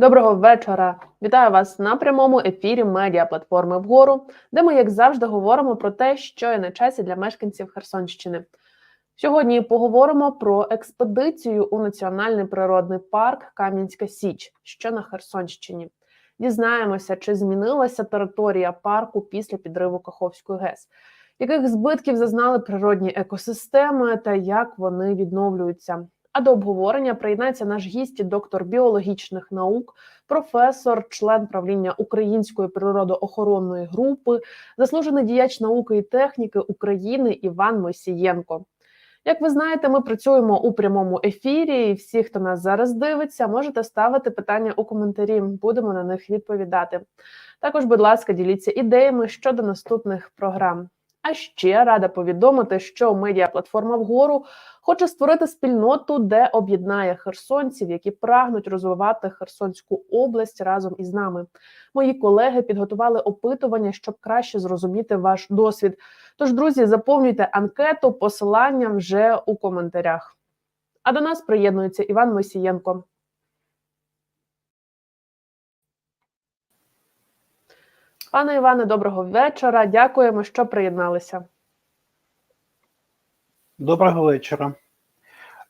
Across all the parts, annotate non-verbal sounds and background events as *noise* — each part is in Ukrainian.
Доброго вечора! Вітаю вас на прямому ефірі медіа платформи вгору, де ми, як завжди, говоримо про те, що є на часі для мешканців Херсонщини. Сьогодні поговоримо про експедицію у Національний природний парк Кам'янська Січ, що на Херсонщині. Дізнаємося, чи змінилася територія парку після підриву Каховської ГЕС, яких збитків зазнали природні екосистеми та як вони відновлюються. А до обговорення приєднається наш гість, доктор біологічних наук, професор, член правління Української природоохоронної групи, заслужений діяч науки і техніки України Іван Мосієнко. Як ви знаєте, ми працюємо у прямому ефірі, і всі, хто нас зараз дивиться, можете ставити питання у коментарі. Будемо на них відповідати. Також, будь ласка, діліться ідеями щодо наступних програм. А ще рада повідомити, що медіаплатформа вгору хоче створити спільноту, де об'єднає херсонців, які прагнуть розвивати Херсонську область разом із нами. Мої колеги підготували опитування, щоб краще зрозуміти ваш досвід. Тож, друзі, заповнюйте анкету, посилання вже у коментарях. А до нас приєднується Іван Мосієнко. Пане Іване, доброго вечора. Дякуємо, що приєдналися. Доброго вечора.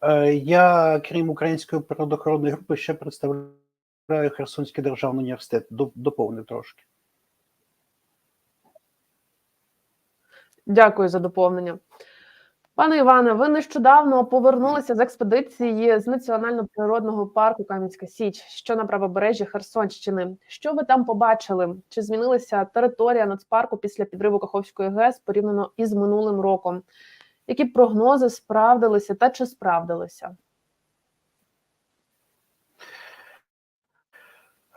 Е, Я, крім Української природоохоронної групи, ще представляю Херсонський державний університет. Доп- Доповнив трошки. Дякую за доповнення. Пане Іване, ви нещодавно повернулися з експедиції з Національного природного парку Кам'янська Січ, що на правобережжі Херсонщини. Що ви там побачили? Чи змінилася територія нацпарку після підриву Каховської ГЕС порівняно із минулим роком? Які прогнози справдилися та чи справдилися?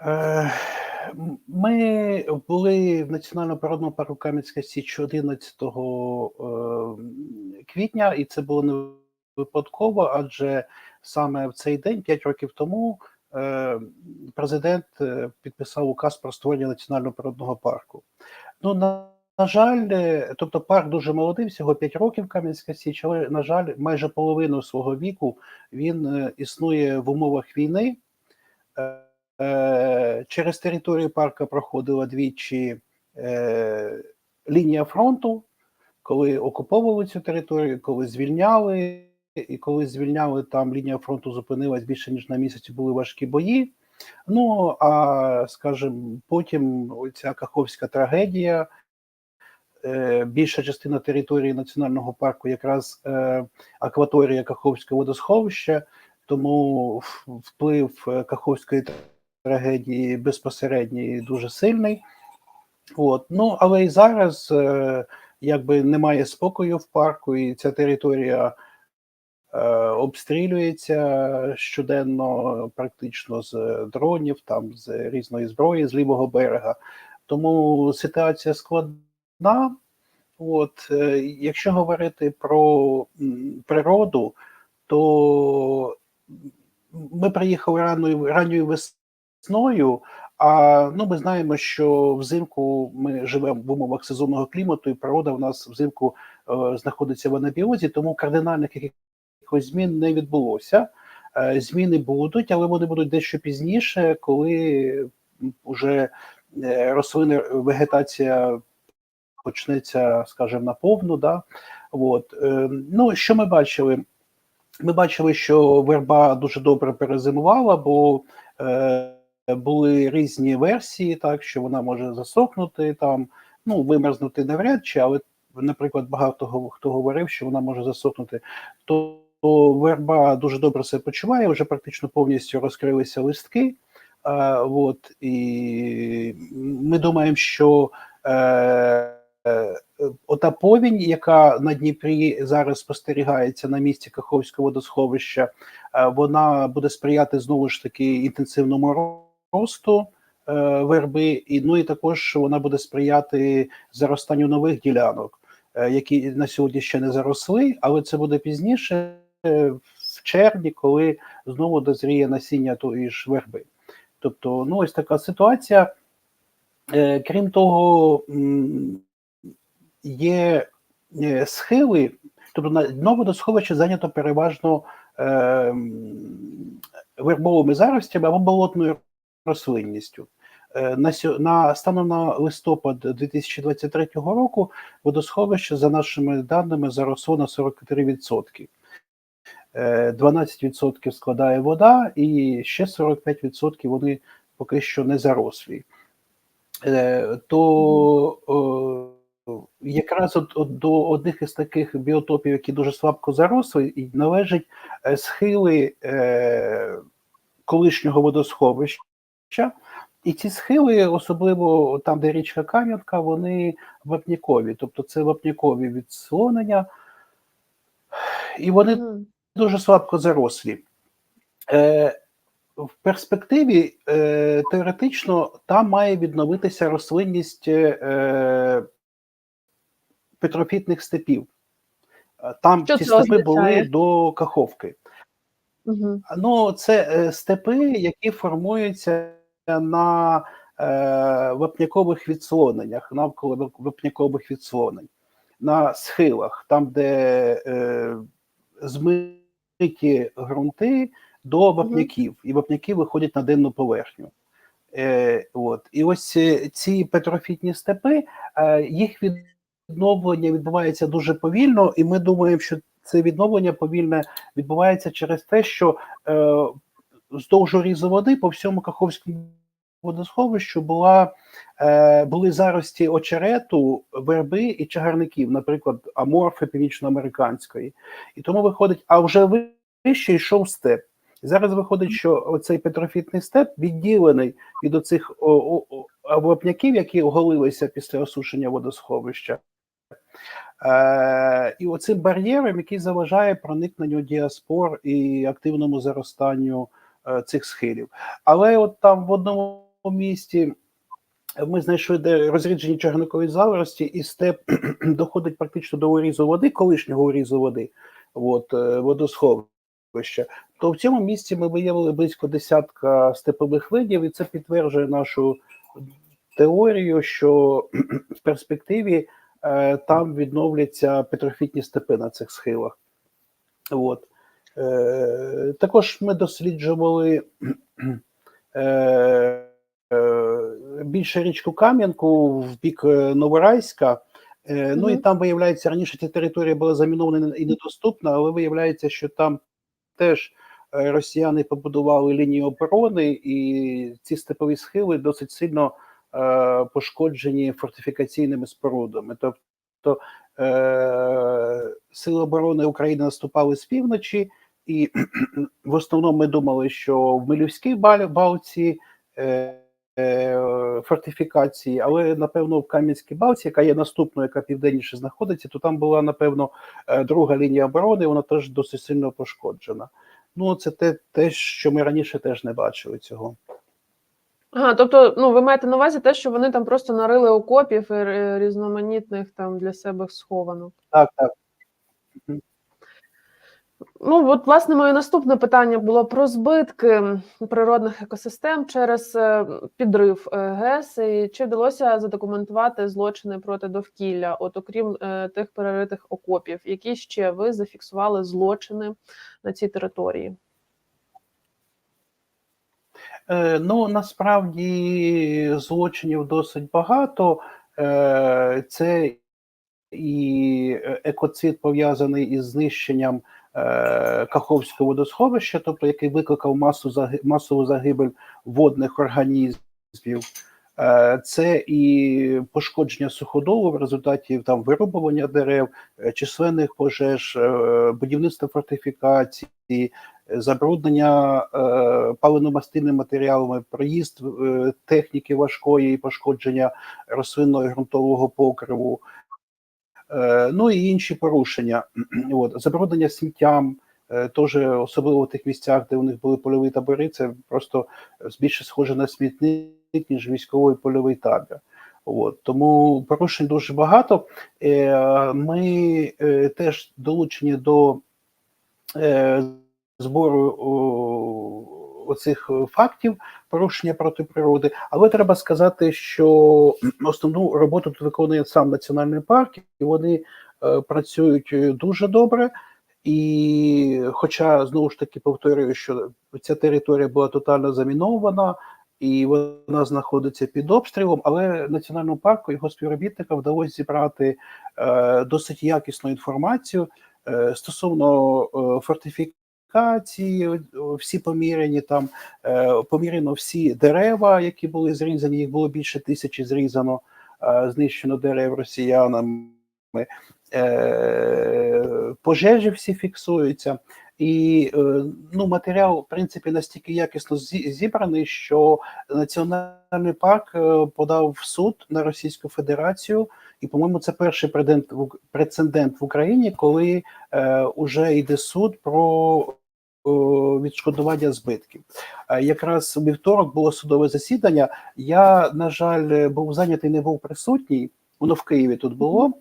Е, Ми були в Національному природному парку Кам'янська Січ 11 е, квітня, і це було не випадково, адже саме в цей день, 5 років тому, е, президент е, підписав указ про створення Національного природного парку. Ну, на, на жаль, тобто парк дуже молодий, всього 5 років Кам'янська Січ, але, на жаль, майже половину свого віку він існує в умовах війни. Е, Через територію парка проходила двічі е, лінія фронту, коли окуповували цю територію, коли звільняли, і коли звільняли, там лінія фронту зупинилась більше ніж на місяць, були важкі бої. Ну а скажімо, потім ця Каховська трагедія. е, Більша частина території національного парку, якраз акваторія Каховського водосховища, тому вплив Каховської трагедії безпосередній дуже сильний. От. Ну, але і зараз е, якби немає спокою в парку, і ця територія е, обстрілюється щоденно, практично з дронів, там з різної зброї з лівого берега. Тому ситуація складна. От, е, якщо говорити про природу, то ми приїхали раною ранньою весною. А ну, ми знаємо, що взимку ми живемо в умовах сезонного клімату, і природа в нас взимку е, знаходиться в анабіозі, тому кардинальних якихось змін не відбулося. Е, зміни будуть, але вони будуть дещо пізніше, коли вже е, рослини, вегетація почнеться, скажімо, наповну. Да? От. Е, ну, що ми бачили? Ми бачили, що верба дуже добре перезимувала, бо е, були різні версії, так що вона може засохнути там, ну вимерзнути навряд чи, але, наприклад, багато хто говорив, що вона може засохнути. То, верба дуже добре себе почуває, вже практично повністю розкрилися листки. Е, от, і ми думаємо, що е, ота повінь, яка на Дніпрі зараз спостерігається на місці Каховського водосховища, е, вона буде сприяти знову ж таки інтенсивному росту е, верби, і ну і також вона буде сприяти заростанню нових ділянок, е, які на сьогодні ще не заросли, але це буде пізніше, е, в червні, коли знову дозріє насіння тої ж верби. Тобто, ну ось така ситуація. Крім того, є схили, тобто на дно водосховища зайнято переважно вербовими заростями або болотною рослинністю. Е, На, станом на листопад 2023 року водосховище, за нашими даними, заросло на 43%. Е, 12% складає вода, і ще 45% вони поки що не зарослі. Е, То е, якраз от, до одних із таких біотопів, які дуже слабко заросли, і належать е, схили е, колишнього водосховища. І ці схили, особливо там, де річка Кам'янка, вони вапнякові, тобто це вапнякові відслонення, і вони Мгм. дуже слабко зарослі. Е, в перспективі е, теоретично там має відновитися рослинність е, петрофітних степів. Е, Там Що ці степи були до Каховки. Мгм. Ну, це е, степи, які формуються на е, вапнякових відслоненнях, навколо вап- вапнякових відслонень, на схилах, там, де е, змиті ґрунти до вапняків, і вапняки виходять на денну поверхню. Е, от. І ось е, ці петрофітні степи, е, їх відновлення відбувається дуже повільно, і ми думаємо, що це відновлення повільне відбувається через те, що е, вздовж різу води по всьому Каховському водосховищу була, е, були зарості очерету, верби і чагарників, наприклад, аморфи північноамериканської. І тому виходить, а вже вище йшов степ. Зараз виходить, що оцей петрофітний степ відділений від оцих вапняків, які оголилися після осушення водосховища. Е, і оцим бар'єром, який заважає проникненню діаспор і активному заростанню цих схилів. Але от там в одному місті ми знайшли де розріджені чагарникові зарості, і степ *clears throat* доходить практично до урізу води, колишнього урізу води, от, е, водосховища. То в цьому місці ми виявили близько десятка степових видів, і це підтверджує нашу теорію, що *clears throat* в перспективі е, там відновляться петрофітні степи на цих схилах. От. Е, також ми досліджували е, е, більше річку Кам'янку в бік Новорайська. Ну і там виявляється, раніше ця територія була замінована і недоступна, але виявляється, що там теж росіяни побудували лінію оборони, і ці степові схили досить сильно е, пошкоджені фортифікаційними спорудами. Тобто е, сили оборони України наступали з півночі, і *clears throat* в основному ми думали, що в Милівській балці е, е, фортифікації, але напевно в Кам'янській балці, яка є наступною, яка південніше знаходиться, то там була напевно е, друга лінія оборони, вона теж досить сильно пошкоджена. Ну, це те, те, що ми раніше теж не бачили цього. Ага, тобто, ну ви маєте на увазі те, що вони там просто нарили окопів і різноманітних там для себе схованок. Так, так. Ну, от, власне, моє наступне питання було про збитки природних екосистем через е, підрив е, ГЕС. І чи вдалося задокументувати злочини проти довкілля, от окрім е, тих переритих окопів, які ще ви зафіксували злочини на цій території? Ну насправді злочинів досить багато. Це і екоцид пов'язаний із знищенням Каховського водосховища, тобто який викликав масу масову загибель водних організмів. Е, Це і пошкодження суходолу в результаті там вирубування дерев, е, численних пожеж, е, будівництва фортифікацій, е, забруднення е, паливно-мастильними матеріалами, проїзд е, техніки важкої і пошкодження рослинного і ґрунтового покриву, е, ну і інші порушення. *clears throat* От, забруднення сміттям, е, теж особливо в тих місцях, де у них були польові табори, це просто більше схоже на смітник, ніж військовий польовий табір. От, тому порушень дуже багато. Е, Ми е, теж долучені до е, збору оцих фактів порушення проти природи. Але треба сказати, що основну роботу тут виконує сам національний парк, і вони е, працюють дуже добре. І, хоча знову ж таки повторюю, що ця територія була тотально замінована, і вона знаходиться під обстрілом. Але національному парку його співробітникам вдалося зібрати е, досить якісну інформацію е, стосовно е, фортифікації, о- о, всі поміряні там, е, поміряно всі дерева, які були зрізані. Їх було більше тисячі зрізано, е, знищено дерев росіянами. Е, пожежі всі фіксуються. І е, ну, матеріал, в принципі, настільки якісно зібраний, що національний парк е, подав в суд на Російську Федерацію, і, по-моєму, це перший прецедент в Україні, коли е, уже йде суд про е, відшкодування збитків. Е, Якраз у вівторок було судове засідання. Я, на жаль, був зайнятий, не був присутній. Воно в Києві тут було.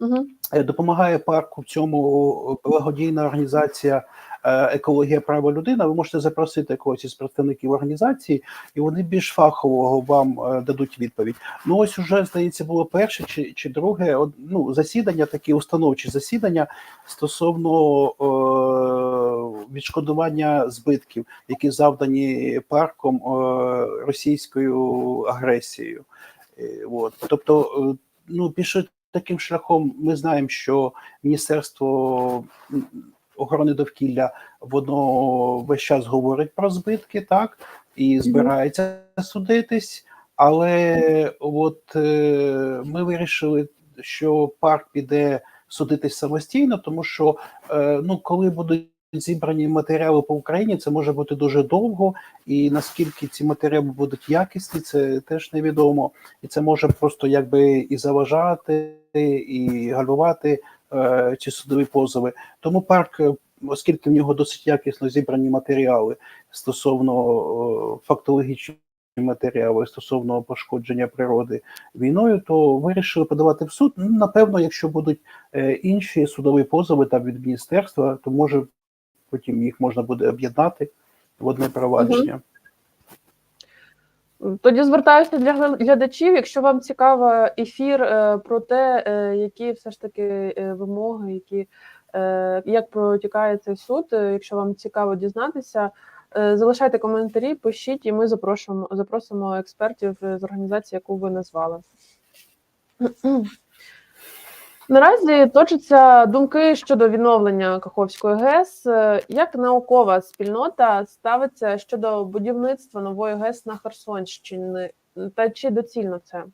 Угу. Допомагає парку в цьому благодійна організація е, Екологія права людина. Ви можете запросити когось із представників організації, і вони більш фахово вам дадуть відповідь. Ну ось уже здається, було перше чи, чи друге ну, засідання, такі установчі засідання стосовно е, відшкодування збитків, які завдані парком е, російською агресією. Е, От. Тобто, е, ну, пішли таким шляхом ми знаємо, що Міністерство охорони довкілля воно весь час говорить про збитки, так і збирається судитись. Але от ми вирішили, що парк піде судитись самостійно, тому що ну, коли будуть зібрані матеріали по Україні, це може бути дуже довго, і наскільки ці матеріали будуть якісні, це теж невідомо і це може просто якби і заважати, і гальмувати е, ці судові позови. Тому парк, е, оскільки в нього досить якісно зібрані матеріали стосовно е, фактологічні матеріали стосовно пошкодження природи війною, то вирішили подавати в суд. Ну, напевно, якщо будуть е, інші судові позови там від міністерства, то може потім їх можна буде об'єднати в одне провадження. Тоді звертаюся для глядачів. Якщо вам цікаво ефір е, про те, е, які все ж таки е, вимоги, які як протікає цей суд. Якщо вам цікаво дізнатися, залишайте коментарі, пишіть, і ми запрошуємо запросимо експертів з організації, яку ви назвали. Наразі точаться думки щодо відновлення Каховської ГЕС. Е, Як наукова спільнота ставиться щодо будівництва нової ГЕС на Херсонщині? Та чи доцільно це?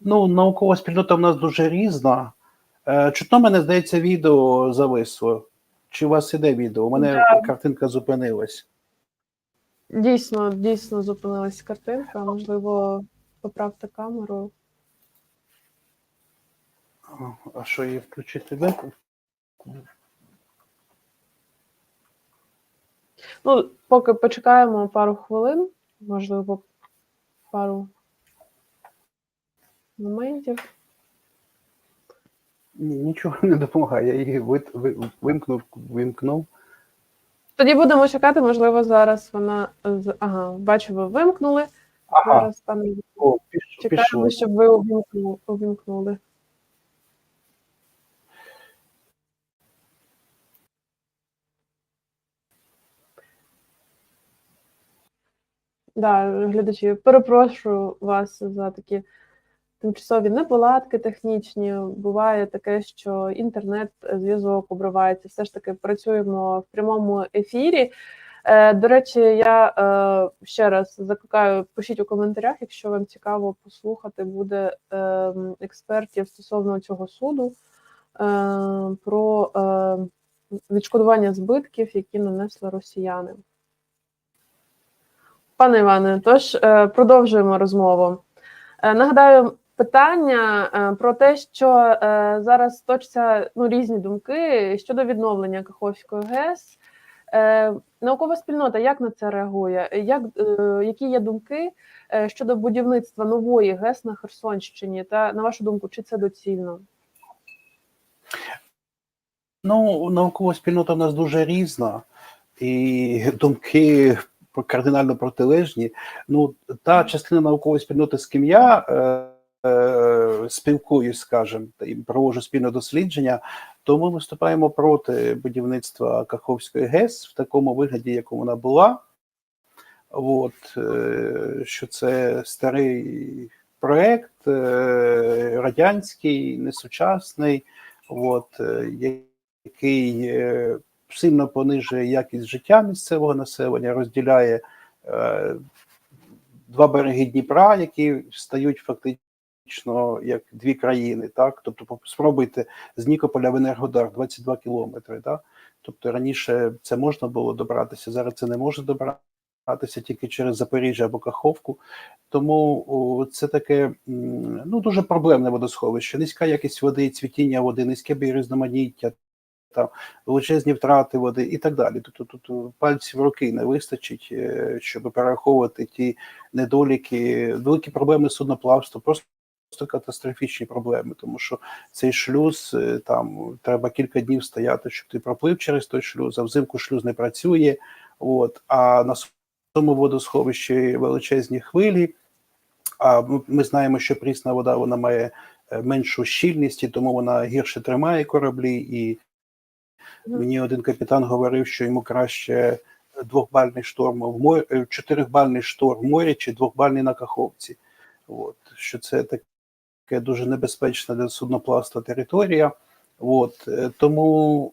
Ну, наукова спільнота в нас дуже різна. Е, Чутно мене здається, відео зависло. Чи у вас іде відео? У мене Да. картинка зупинилась. Дійсно, дійсно зупинилась картинка. Можливо, поправте камеру. А, що її включити? Де? Ну, поки почекаємо пару хвилин, можливо, пару моментів. Ні, нічого не допомагає. Я її вит- ви- вимкнув, вимкнув. Тоді будемо чекати, можливо, зараз вона ага, бачу, ви вимкнули. Ага, Зараз пане о, піш, чекаємо, пішло. щоб ви увімкнули. Да, глядачі, перепрошую вас за такі тимчасові неполадки технічні. Буває таке, що інтернет-зв'язок обривається. Все ж таки працюємо в прямому ефірі. Е, До речі, я е, ще раз закликаю, пишіть у коментарях, якщо вам цікаво послухати буде е, експертів стосовно цього суду е, про е, відшкодування збитків, які нанесли росіяни. Пане Іване, тож е, продовжуємо розмову. Е, Нагадаю, питання е, про те, що зараз точаться ну, різні думки щодо відновлення Каховської ГЕС. Наукова спільнота як на це реагує? Як, які є думки щодо будівництва нової ГЕС на Херсонщині? Та на вашу думку, чи це доцільно? Ну, наукова спільнота в нас дуже різна, і думки кардинально протилежні. Ну, та частина наукової спільноти, з ким я е, е, спілкуюсь, скажімо, і проводжу спільне дослідження, то ми виступаємо проти будівництва Каховської ГЕС в такому вигляді, якому вона була. от, е, що це старий проект, е, радянський, несучасний, от, е, який сильно понижує якість життя місцевого населення, розділяє е, два береги Дніпра, які стають фактично як дві країни. Так? Тобто, спробуйте з Нікополя в Енергодар 22 кілометри. Так? Тобто раніше це можна було добратися, зараз це не може добратися тільки через Запоріжжя або Каховку. Тому це таке ну, дуже проблемне водосховище. Низька якість води, цвітіння води, низьке біорізноманіття, там величезні втрати води і так далі. Тобто тут пальців руки не вистачить, е, щоб перераховувати ті недоліки, великі проблеми судноплавства, просто. Просто катастрофічні проблеми, тому що цей шлюз е, там треба кілька днів стояти, щоб ти проплив через той шлюз, а взимку шлюз не працює. От а на цьому водосховищі величезні хвилі. А ми- знаємо, що прісна вода вона має е, меншу щільність, і тому вона гірше тримає кораблі. І. мені один капітан говорив, що йому краще двохбальний шторм в морі, е, чотирихбальний шторм в морі чи двохбальний на Каховці. От що це таке дуже небезпечна для судноплавства територія. От е, тому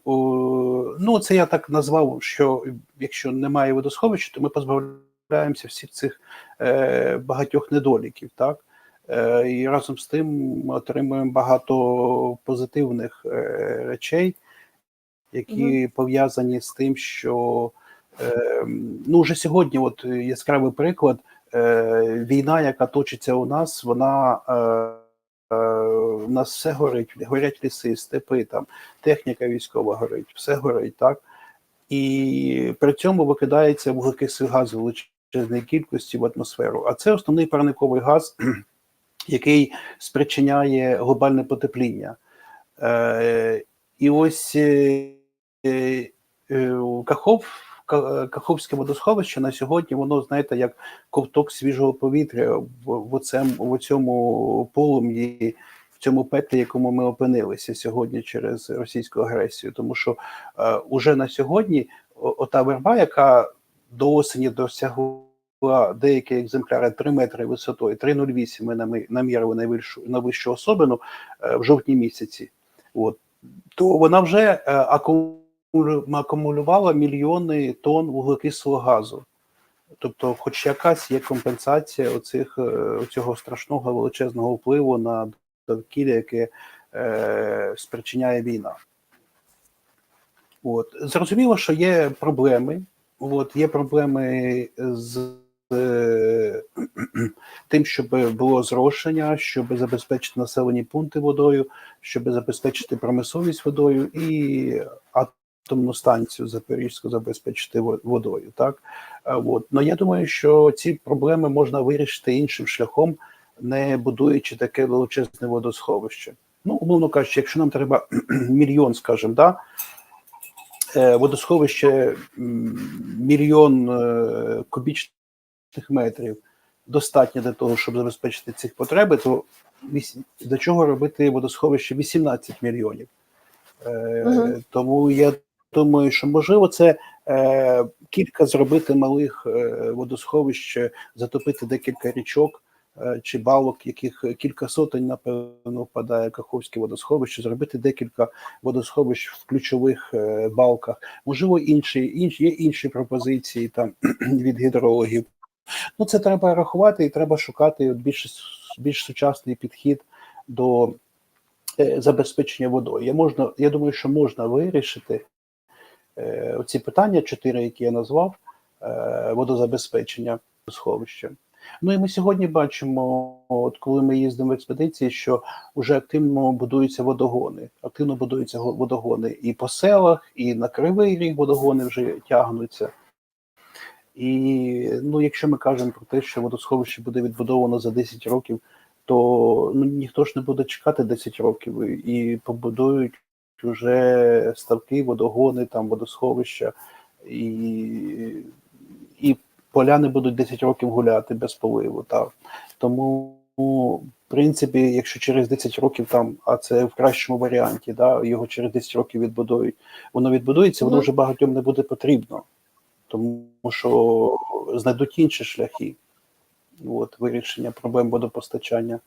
ну це я так назвав, що якщо немає водосховища, то ми позбавляємося всіх цих е, багатьох недоліків, так і разом з тим отримуємо багато позитивних речей, які пов'язані з тим, що е, ну вже сьогодні, от яскравий приклад, е, війна, яка точиться у нас, вона. Е, Е, у нас все горить, горять ліси, степи, там техніка військова горить, все горить, так? І при цьому викидається вуглекислий газ в величезній кількості в атмосферу. А це основний парниковий газ, *clears throat* який спричиняє глобальне потепління. Е, і ось е, Кахов, Каховське водосховище на сьогодні, воно, знаєте, як ковток свіжого повітря в, оцем, в цьому полум'ї, в цьому пеклі, якому ми опинилися сьогодні через російську агресію. Тому що е, уже на сьогодні ота верба, яка до осені досягла деякі екземпляри 3 метри висотою, 3,08 ми намі- намірили найвищу, найвищу особину е, в жовтні місяці. От, то вона вже е, акумулювала акумулювала мільйони тонн вуглекислого газу. Тобто, хоч якась є компенсація оцих, е, цього страшного величезного впливу на довкілля, яке е, спричиняє війна. От. Зрозуміло, що є проблеми. От, є проблеми з е, *clears throat* тим, щоб було зрошення, щоб забезпечити населені пункти водою, щоб забезпечити промисловість водою і атомну станцію Запорізьку забезпечити во- водою. Так Е, от. Но я думаю, що ці проблеми можна вирішити іншим шляхом, не будуючи таке величезне водосховище. Ну, умовно кажучи, якщо нам треба *clears throat* мільйон, скажімо, да, е, водосховище мільйон е, кубічних метрів достатньо для того, щоб забезпечити цих потреби, то до чого робити водосховище 18 мільйонів? Мгм. Тому я думаю, що можливо це е, кілька зробити малих е, водосховищ, е, затопити декілька річок е, чи балок, яких кілька сотень, напевно, впадає Каховське водосховище, зробити декілька водосховищ в ключових е, балках. Можливо, інші, інші є інші пропозиції там *clears throat* від гідрологів. Ну, це треба рахувати і треба шукати більш, більш сучасний підхід до е, забезпечення водою. Я можна, я думаю, що можна вирішити е, ці питання, чотири, які я назвав, е, водозабезпечення сховища. Ну і ми сьогодні бачимо, от коли ми їздимо в експедиції, що вже активно будуються водогони. Активно будуються го- водогони і по селах, і на кривий ріг водогони вже тягнуться. І ну, якщо ми кажемо про те, що водосховище буде відбудовано за 10 років, то ну, ніхто ж не буде чекати 10 років і і побудують вже ставки, водогони, там водосховища, і, і поляни будуть 10 років гуляти без поливу. Так. Тому, в принципі, якщо через 10 років там, а це в кращому варіанті, да, його через 10 років відбудують, воно відбудується, воно Мгм. вже багатьом не буде потрібно. тому що знайдуть інші шляхи от, вирішення проблем водопостачання.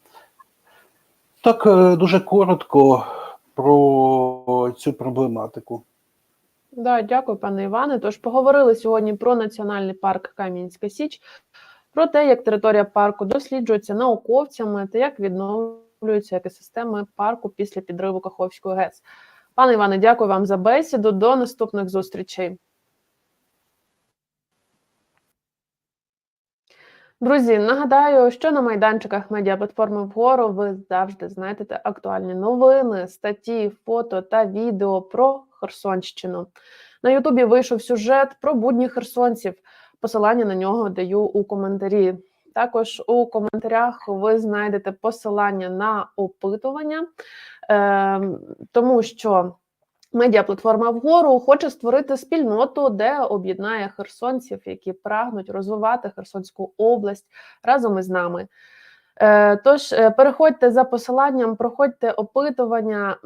Так, е, дуже коротко про цю проблематику. Да, дякую, пане Іване. Тож поговорили сьогодні про національний парк Кам'янська Січ, про те, як територія парку досліджується науковцями та як відновлюються екосистеми парку після підриву Каховської ГЕС. Пане Іване, дякую вам за бесіду. До наступних зустрічей. Друзі, нагадаю, що на майданчиках медіаплатформи вгору ви завжди знайдете актуальні новини, статті, фото та відео про Херсонщину. На Ютубі вийшов сюжет про будні херсонців. Посилання на нього даю у коментарі. Також у коментарях ви знайдете посилання на опитування, е, тому що медіаплатформа вгору хоче створити спільноту, де об'єднає херсонців, які прагнуть розвивати Херсонську область разом із нами. Е, Тож е, переходьте за посиланням, проходьте опитування,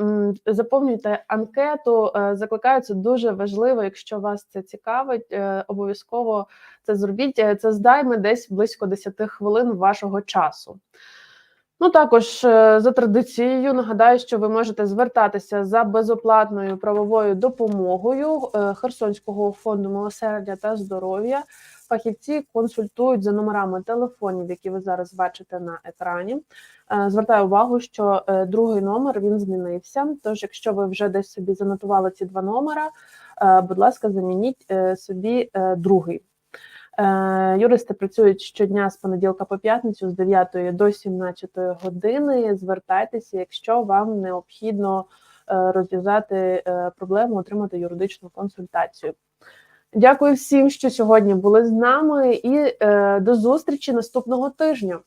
заповнюйте анкету. Е, Закликаю, це дуже важливо. Якщо вас це цікавить, обов'язково це зробіть. Це здайме десь близько 10 хвилин вашого часу. Ну також е, за традицією нагадаю, що ви можете звертатися за безоплатною правовою допомогою е, Херсонського фонду милосердя та здоров'я. Фахівці консультують за номерами телефонів, які ви зараз бачите на екрані. Е, Звертаю увагу, що другий номер він змінився. Тож, якщо ви вже десь собі занотували ці два номера, будь ласка, замініть собі другий. Е, Юристи працюють щодня з понеділка по п'ятницю з 9 до 17 години. Звертайтеся, якщо вам необхідно е, розв'язати е, проблему, отримати юридичну консультацію. Дякую всім, що сьогодні були з нами, і до зустрічі наступного тижня.